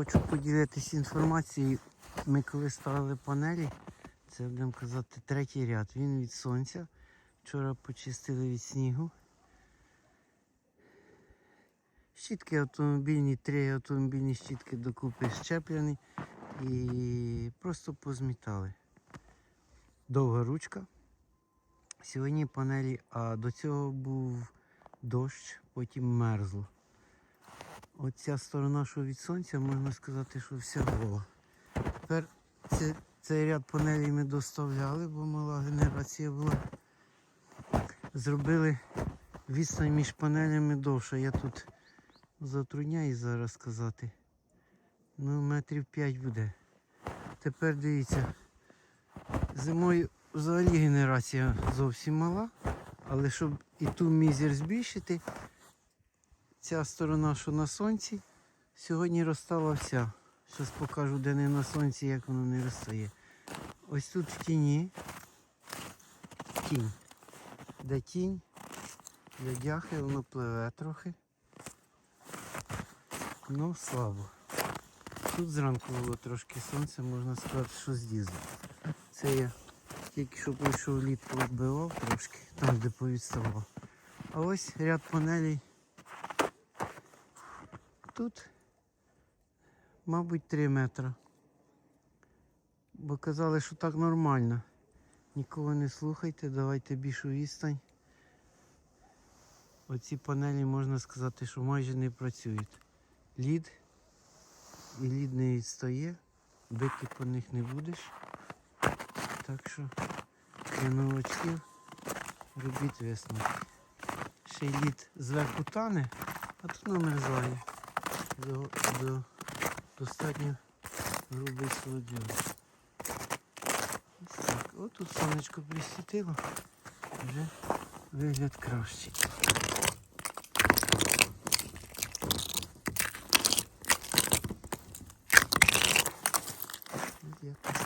Хочу поділитися інформацією. Ми коли ставили панелі, це будемо казати третій ряд. Він від сонця. Вчора почистили від снігу. Щітки автомобільні, три автомобільні щітки докупи щеплені і просто позмітали. Довга ручка. Сьогодні панелі, а до цього був дощ, потім мерзло. Оця сторона, що від сонця, можна сказати, що вся гола. Тепер це, цей ряд панелей ми доставляли, бо мала генерація була. Зробили відстань між панелями довша. Я тут затрудняюсь зараз сказати. Ну, метрів 5 буде. Тепер дивіться, зимою взагалі генерація зовсім мала, але щоб і ту мізер збільшити, ця сторона, що на сонці, сьогодні розстала вся. Зараз покажу, де не на сонці, як воно не розстає. Ось тут в тіні. Тінь. Де тінь, для дяхи воно пливе трохи. Ну, слабо. Тут зранку було трошки сонця, можна сказати, що злізло. Це я тільки що пройшов лід повбивав трошки, там де повідставав. А ось ряд панелей. Тут, мабуть, 3 метри. Бо казали, що так нормально. Нікого не слухайте, давайте більшу відстань. Оці панелі можна сказати, що майже не працюють. Лід і лід не відстає, бити по них не будеш. Так що для новачків робіть висновки. Ще й лід зверху тане, а тут намерзає. До, до, достатньо грубий солодьон. Ось так. О, тут сонечко присвітило, вже вигляд кращий. Якось